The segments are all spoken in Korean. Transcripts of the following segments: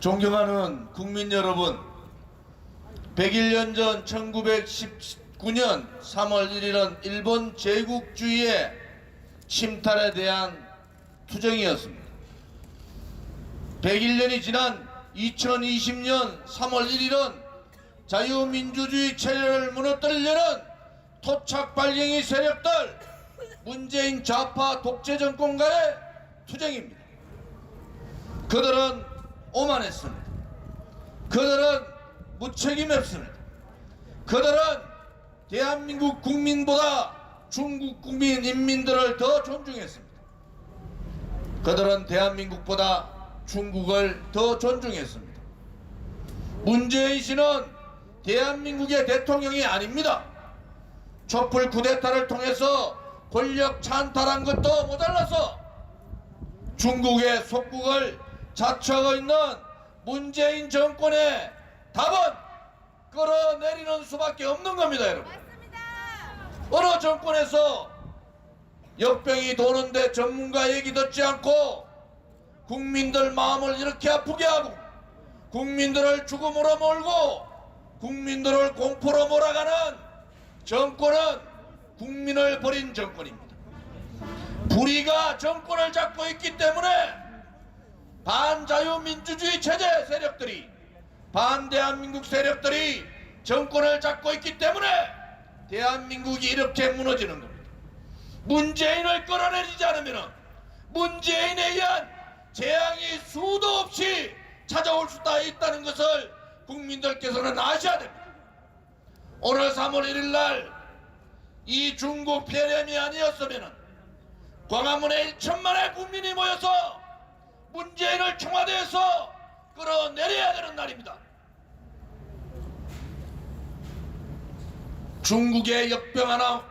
존경하는 국민 여러분, 101년 전 1919년 3월 1일은 일본 제국주의의 침탈에 대한 투쟁이었습니다. 101년이 지난 2020년 3월 1일은 자유민주주의 체제를 무너뜨리려는 토착 발갱이 세력들 문재인 좌파 독재 정권과의 투쟁입니다. 그들은 오만했습니다. 그들은 무책임했습니다. 그들은 대한민국 국민보다 중국 국민 인민들을 더 존중했습니다. 그들은 대한민국보다 중국을 더 존중했습니다. 문재인 씨는 대한민국의 대통령이 아닙니다. 촛불 쿠데타를 통해서 권력 찬탈한 것도 모자라서 중국의 속국을 자처하고 있는 문재인 정권의 답은 끌어내리는 수밖에 없는 겁니다, 여러분. 어느 정권에서 역병이 도는데 전문가 얘기 듣지 않고 국민들 마음을 이렇게 아프게 하고 국민들을 죽음으로 몰고 국민들을 공포로 몰아가는 정권은 국민을 버린 정권입니다. 불의가 정권을 잡고 있기 때문에 반자유민주주의 체제 세력들이 반대한민국 세력들이 정권을 잡고 있기 때문에 대한민국이 이렇게 무너지는 겁니다. 문재인을 끌어내리지 않으면 문재인에 의한 재앙이 수도 없이 찾아올 수도 있다는 것을 국민들께서는 아셔야 됩니다. 오늘 3월 1일 날 이 중국 폐렴이 아니었으면 광화문에 1천만의 국민이 모여서 문재인을 청와대에서 끌어내려야 되는 날입니다. 중국의 역병 하나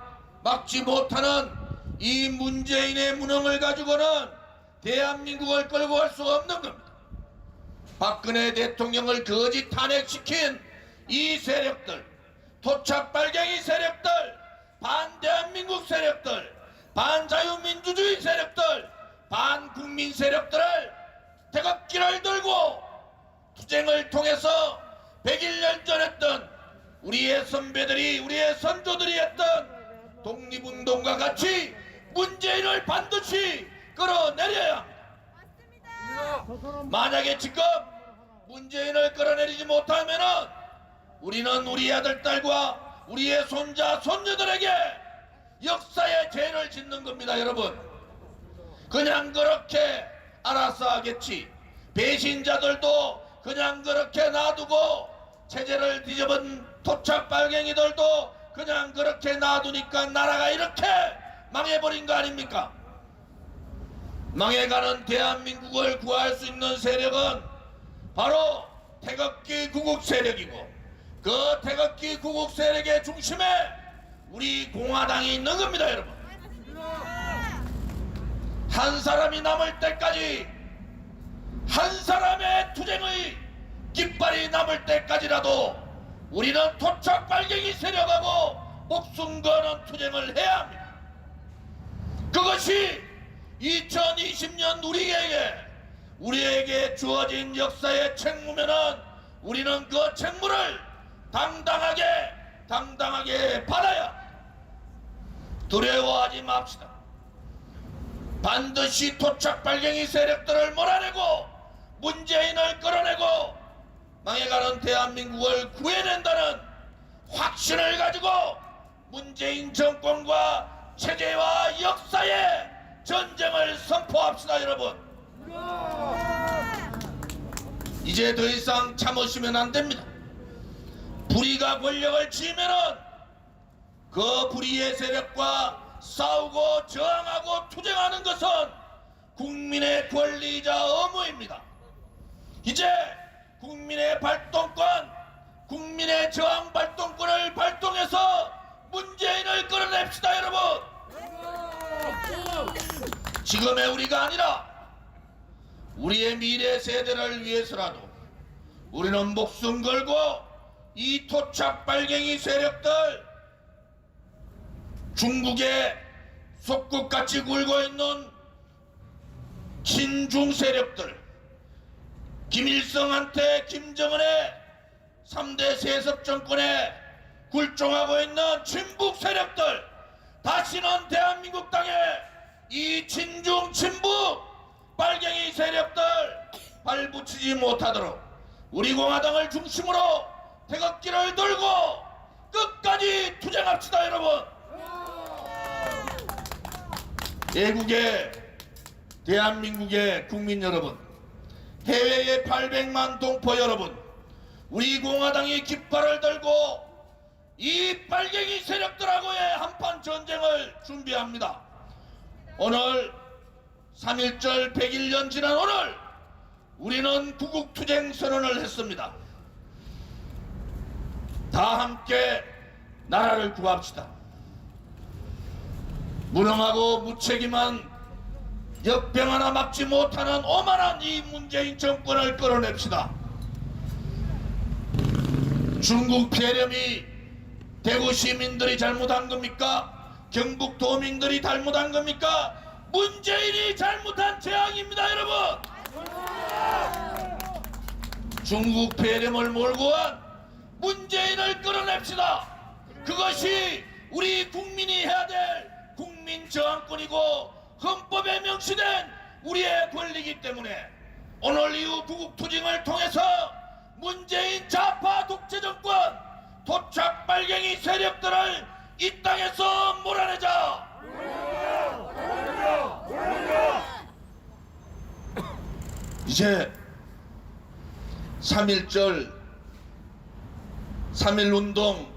막지 못하는 이 문재인의 무능을 가지고는 대한민국을 끌고 갈수 없는 겁니다. 박근혜 대통령을 거짓 탄핵시킨 이 세력들, 토착 빨갱이 세력들, 반대한민국 세력들, 반자유민주주의 세력들, 반국민 세력들을 태극기를 들고 투쟁을 통해서 101년 전 했던 우리의 선배들이 우리의 선조들이 했던 독립운동과 같이 문재인을 반드시 끌어내려야 합니다. 만약에 지금 문재인을 끌어내리지 못하면은 우리는 우리 아들 딸과 우리의 손자 손녀들에게 역사의 죄를 짓는 겁니다, 여러분. 그냥 그렇게 알아서 하겠지. 배신자들도 그냥 그렇게 놔두고 체제를 뒤집은 토착 빨갱이들도 그냥 그렇게 놔두니까 나라가 이렇게 망해버린 거 아닙니까? 망해가는 대한민국을 구할 수 있는 세력은 바로 태극기 구국 세력이고 그 태극기 구국 세력의 중심에 우리 공화당이 있는 겁니다 여러분 한 사람이 남을 때까지 한 사람의 투쟁의 깃발이 남을 때까지라도 우리는 토착 빨갱이 세력하고 목숨 거는 투쟁을 해야 합니다 그것이 2020년 우리에게 우리에게 주어진 역사의 책무면은 우리는 그 책무를 당당하게 당당하게 받아야. 두려워하지 맙시다. 반드시 토착 발갱이 세력들을 몰아내고 문재인을 끌어내고 망해가는 대한민국을 구해낸다는 확신을 가지고 문재인 정권과 체제와 역사의 전쟁을 선포합시다 여러분 이제 더 이상 참으시면 안 됩니다 불의가 권력을 쥐면은 그 불의의 세력과 싸우고 저항하고 투쟁하는 것은 국민의 권리자 의무입니다. 이제 국민의 발동권, 국민의 저항 발동권을 발동해서 문재인을 끌어냅시다, 여러분. 지금의 우리가 아니라 우리의 미래 세대를 위해서라도 우리는 목숨 걸고 이 토착 빨갱이 세력들 중국의 속국같이 굴고 있는 친중 세력들 김일성한테 김정은의 3대 세습 정권에 굴종하고 있는 친북 세력들 다시는 대한민국 땅에 이 친중 친북 빨갱이 세력들 발붙이지 못하도록 우리 공화당을 중심으로 태극기를 들고 끝까지 투쟁합시다 여러분. 애국의 대한민국의 국민 여러분 해외의 800만 동포 여러분 우리 공화당이 깃발을 들고 이 빨갱이 세력들하고의 한판 전쟁을 준비합니다. 오늘 3.1절 100일년 지난 오늘 우리는 구국투쟁 선언을 했습니다. 다 함께 나라를 구합시다. 무능하고 무책임한 역병 하나 막지 못하는 오만한 이 문재인 정권을 끌어냅시다. 중국 폐렴이 대구 시민들이 잘못한 겁니까? 경북 도민들이 잘못한 겁니까? 문재인이 잘못한 재앙입니다, 여러분. 중국 폐렴을 몰고 온 문재인을 끌어냅시다. 그것이 우리 국민이 해야 될 국민 저항권이고 헌법에 명시된 우리의 권리이기 때문에 오늘 이후 구국 투쟁을 통해서 문재인 좌파 독재 정권 도착 빨갱이 세력들을 이 땅에서 몰아내자. 이제 3.1절 3.1 운동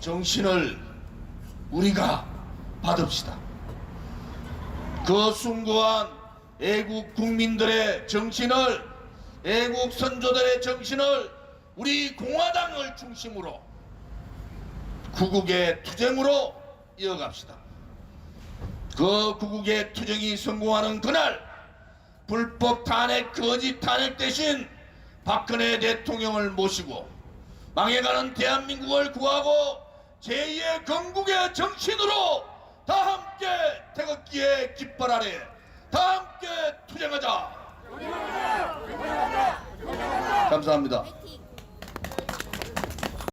정신을 우리가 받읍시다. 그 숭고한 애국 국민들의 정신을 애국 선조들의 정신을 우리 공화당을 중심으로 구국의 투쟁으로 이어갑시다. 그 구국의 투쟁이 성공하는 그날 불법 탄핵 거짓 탄핵 대신 박근혜 대통령을 모시고 망해가는 대한민국을 구하고 제2의 건국의 정신으로 다 함께 태극기의 깃발 아래 다 함께 투쟁하자. 감사합니다.